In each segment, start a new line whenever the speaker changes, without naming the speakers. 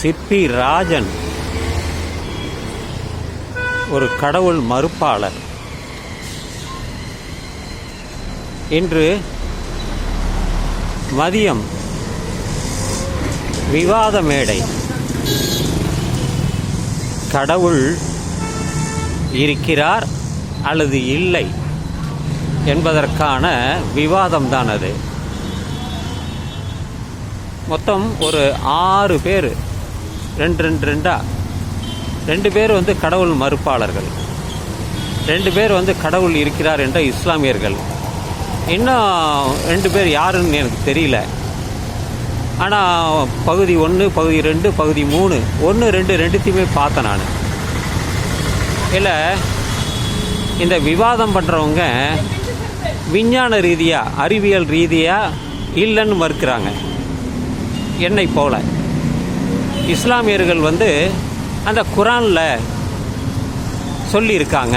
சிற்பி ராஜன் ஒரு கடவுள் மறுப்பாளர். இன்று மதியம் விவாத மேடை. கடவுள் இருக்கிறார் அல்லது இல்லை என்பதற்கான விவாதம்தான் அது. மொத்தம் ஒரு ஆறு பேர். ரெண்டு ரெண்டு ரெண்டாக ரெண்டு பேர் வந்து கடவுள் மறுப்பாளர்கள். ரெண்டு பேர் வந்து கடவுள் இருக்கிறார் என்ற இஸ்லாமியர்கள். இன்னும் ரெண்டு பேர் யாருன்னு எனக்கு தெரியல. ஆனால் பகுதி ஒன்று பகுதி ரெண்டு பகுதி மூணு ஒன்று ரெண்டு ரெண்டுத்தையுமே பார்த்தேன் நான். இல்லை இந்த விவாதம் பண்ணுறவங்க விஞ்ஞான ரீதியாக அறிவியல் ரீதியாக இல்லைன்னு மறுக்கிறாங்க. என்னை போல. இஸ்லாமியர்கள் வந்து அந்த குரானில் சொல்லியிருக்காங்க.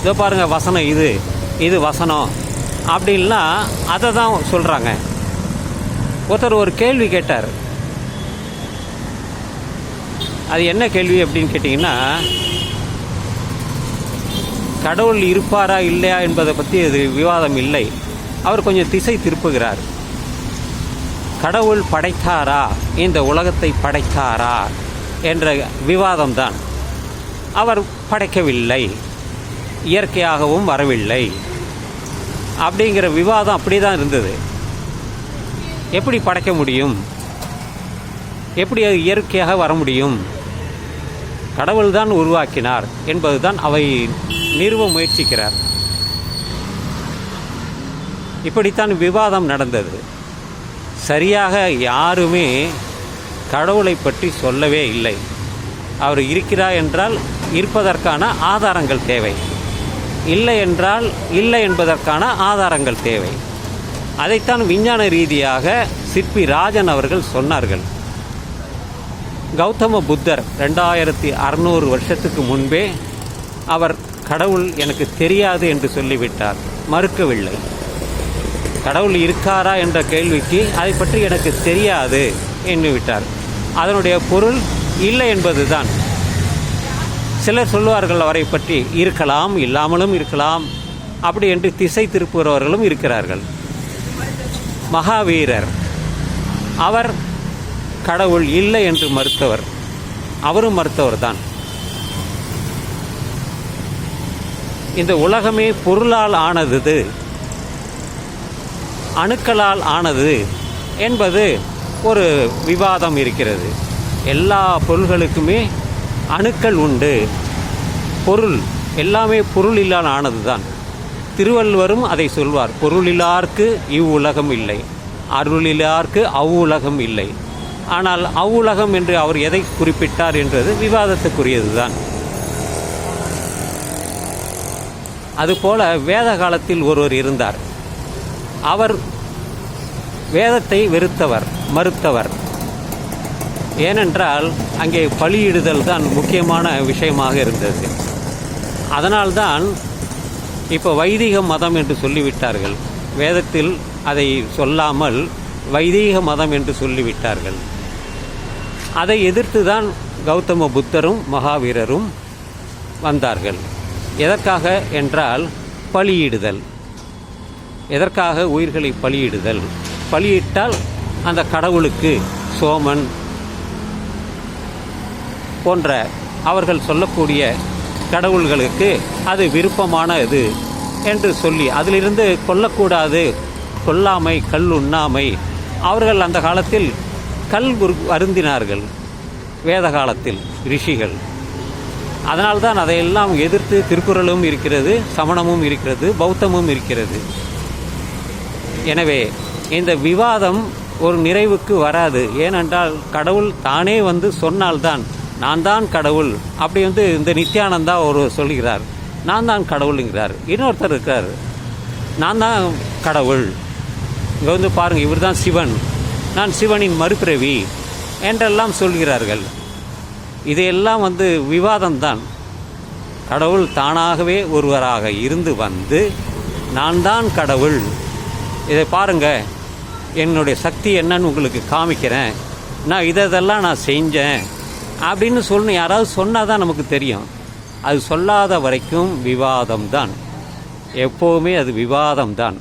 இதோ பாருங்கள் வசனம் இது இது வசனம் அப்படின்லாம் அதை தான் சொல்கிறாங்க ஒருத்தர் ஒரு கேள்வி கேட்டார். அது என்ன கேள்வி அப்படின்னு கேட்டிங்கன்னா கடவுள் இருப்பாரா இல்லையா என்பதை பற்றி அது விவாதம் இல்லை. அவர் கொஞ்சம் திசை திருப்புகிறார். கடவுள் படைத்தாரா? இந்த உலகத்தை படைத்தாரா? என்ற விவாதம்தான். அவர் படைக்கவில்லை. இயற்கையாகவும் வரவில்லை. அப்படிங்கிற விவாதம் அப்படி தான் இருந்தது. எப்படி படைக்க முடியும்? எப்படி அது இயற்கையாக வர முடியும்? கடவுள் தான் உருவாக்கினார் என்பதுதான் அவை நிறுவ முயற்சிக்கிறார். இப்படித்தான் விவாதம் நடந்தது. சரியாக யாருமே கடவுளை பற்றி சொல்லவே இல்லை. அவர் இருக்கிறார் என்றால் இருப்பதற்கான ஆதாரங்கள் தேவை. இல்லை என்றால் இல்லை என்பதற்கான ஆதாரங்கள் தேவை. அதைத்தான் விஞ்ஞான ரீதியாக சிற்பி ராஜன் அவர்கள் சொன்னார்கள். கௌதம புத்தர் ரெண்டாயிரத்தி அறநூறு வருஷத்துக்கு முன்பே அவர் கடவுள் எனக்கு தெரியாது என்று சொல்லிவிட்டார். மறுக்கவில்லை. கடவுள் இருக்காரா என்ற கேள்விக்கு அதை பற்றி எனக்கு தெரியாது என்று விட்டார். அதனுடைய பொருள் இல்லை என்பதுதான். சிலர் சொல்வார்கள் அவரை பற்றி இருக்கலாம் இல்லாமலும் இருக்கலாம். அப்படி என்று திசை திருப்புகிறவர்களும் இருக்கிறார்கள். மகாவீரர் அவர் கடவுள் இல்லை என்று மறுத்தவர். அவரும் மறுத்தவர் தான் இந்த உலகமே பொருளால் ஆனது அணுக்களால் ஆனது என்பது ஒரு விவாதம் இருக்கிறது. எல்லா பொருள்களுக்குமே அணுக்கள் உண்டு. பொருள் எல்லாமே பொருளிலால் ஆனது தான் திருவள்ளுவரும் அதை சொல்வார் பொருளிலார்க்கு இவ்வுலகம் இல்லை அருளிலார்க்கு அவ்வுலகம் இல்லை. ஆனால் அவ்வுலகம் என்று அவர் எதை குறிப்பிட்டார் என்றது விவாதத்துக்குரியது தான் அதுபோல வேத காலத்தில் ஒருவர் இருந்தார். அவர் வேதத்தை வெறுத்தவர் மறுத்தவர். ஏனென்றால் அங்கே பலியிடுதல் தான் முக்கியமான விஷயமாக இருந்தது. அதனால்தான் இப்போ வைதிக மதம் என்று சொல்லிவிட்டார்கள். வேதத்தில் அதை சொல்லாமல் வைதீக மதம் என்று சொல்லிவிட்டார்கள். அதை எதிர்த்து தான் கௌதம புத்தரும் மகாவீரரும் வந்தார்கள். எதற்காக? என்றால் பலியிடுதல் எதற்காக உயிர்களை பலியிடுதல்? பலியிட்டால் அந்த கடவுளுக்கு சோமன் போன்ற அவர்கள் சொல்லக்கூடிய கடவுள்களுக்கு அது விருப்பமான இது என்று சொல்லி அதிலிருந்து கொல்லக்கூடாது கொல்லாமை கல் உண்ணாமை. அவர்கள் அந்த காலத்தில் கல் குரு- அருந்தினார்கள் வேத காலத்தில் ரிஷிகள். அதனால்தான் அதையெல்லாம் எதிர்த்து திருக்குறளும் இருக்கிறது சமணமும் இருக்கிறது பௌத்தமும் இருக்கிறது. எனவே இந்த விவாதம் ஒரு நிறைவுக்கு வராது. ஏனென்றால் கடவுள் தானே வந்து சொன்னால்தான் நான் தான் கடவுள். அப்படி வந்து இந்த நித்யானந்தா ஒரு சொல்கிறார். நான் தான் கடவுளுங்கிறார். இன்னொருத்தர் இருக்கார் நான் தான் கடவுள். இங்கே வந்து பாருங்கள் இவர் தான் சிவன். நான் சிவனின் மறுபிறவி என்றெல்லாம் சொல்கிறார்கள். இதையெல்லாம் வந்து விவாதம்தான். கடவுள் தானாகவே ஒருவராக இருந்து வந்து நான் தான் கடவுள். இதை பாருங்கள் என்னுடைய சக்தி என்னன்னு உங்களுக்கு காமிக்கிறேன். நான் இதை இதெல்லாம் நான் செஞ்சேன். அப்படின்னு சொல்லணும். யாராவது சொன்னால் தான் நமக்கு தெரியும். அது சொல்லாத வரைக்கும் விவாதம் தான். எப்போவுமே அது விவாதம் தான்.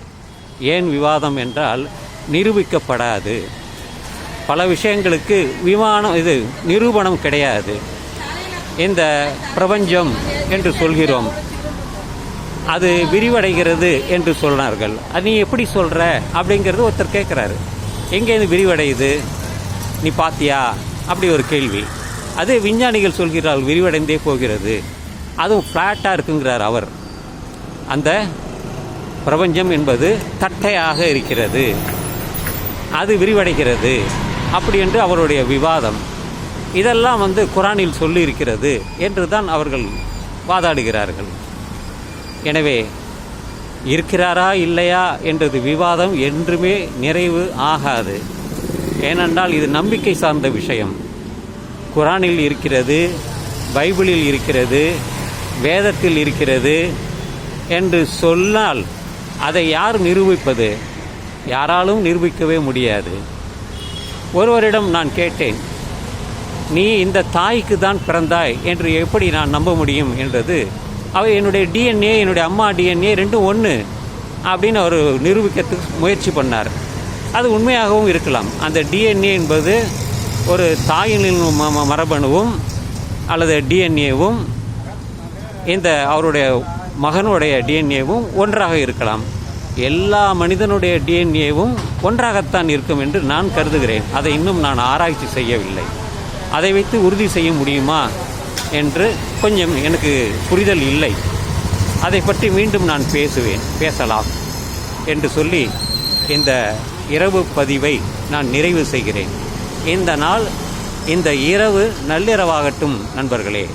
ஏன் விவாதம் என்றால் நிரூபிக்கப்படாது. பல விஷயங்களுக்கு விமானம் இது நிரூபணம் கிடையாது. இந்த பிரபஞ்சம் என்று சொல்கிறோம். அது விரிவடைகிறது என்று சொன்னார்கள் அது நீ எப்படி சொல்கிற அப்படிங்கிறது ஒருத்தர் கேட்குறாரு எங்கே இது விரிவடையுது? நீ பாத்தியா? அப்படி ஒரு கேள்வி. அது விஞ்ஞானிகள் சொல்கிறார்கள் விரிவடைந்தே போகிறது. அதுவும் ஃப்ளாட்டாக இருக்குங்கிறார் அவர். அந்த பிரபஞ்சம் என்பது தட்டையாக இருக்கிறது. அது விரிவடைகிறது. அப்படி என்று அவருடைய விவாதம். இதெல்லாம் வந்து குரானில் சொல்லி இருக்கிறது என்று தான் அவர்கள் வாதாடுகிறார்கள். எனவே இருக்கிறாரா இல்லையா? என்றது விவாதம் என்றுமே நிறைவு ஆகாது. ஏனென்றால் இது நம்பிக்கை சார்ந்த விஷயம். குரானில் இருக்கிறது பைபிளில் இருக்கிறது வேதத்தில் இருக்கிறது என்று சொன்னால் அதை யார் நிரூபிப்பது? யாராலும் நிரூபிக்கவே முடியாது. ஒருவரிடம் நான் கேட்டேன் நீ இந்த தாய்க்கு தான் பிறந்தாய் என்று எப்படி நான் நம்ப முடியும் என்றது அவர் என்னுடைய டிஎன்ஏ என்னுடைய அம்மா டிஎன்ஏ ரெண்டும் ஒன்று அப்படின்னு அவர் நிரூபிக்கிறதுக்கு முயற்சி பண்ணார். அது உண்மையாகவும் இருக்கலாம். அந்த டிஎன்ஏ என்பது ஒரு தாயினின் ம- ம- மரபணுவும் அல்லது டிஎன்ஏவும் இந்த அவருடைய மகனுடைய டிஎன்ஏவும் ஒன்றாக இருக்கலாம். எல்லா மனிதனுடைய டிஎன்ஏவும் ஒன்றாகத்தான் இருக்கும் என்று நான் கருதுகிறேன். அதை இன்னும் நான் ஆராய்ச்சி செய்யவில்லை. அதை வைத்து உறுதி செய்ய முடியுமா? என்று கொஞ்சம் எனக்கு புரிதல் இல்லை. அதை பற்றி மீண்டும் நான் பேசுவேன். பேசலாம் என்று சொல்லி இந்த இரவு பதிவை நான் நிறைவு செய்கிறேன். இந்த நாள் இந்த இரவு நள்ளிரவாகட்டும் நண்பர்களே.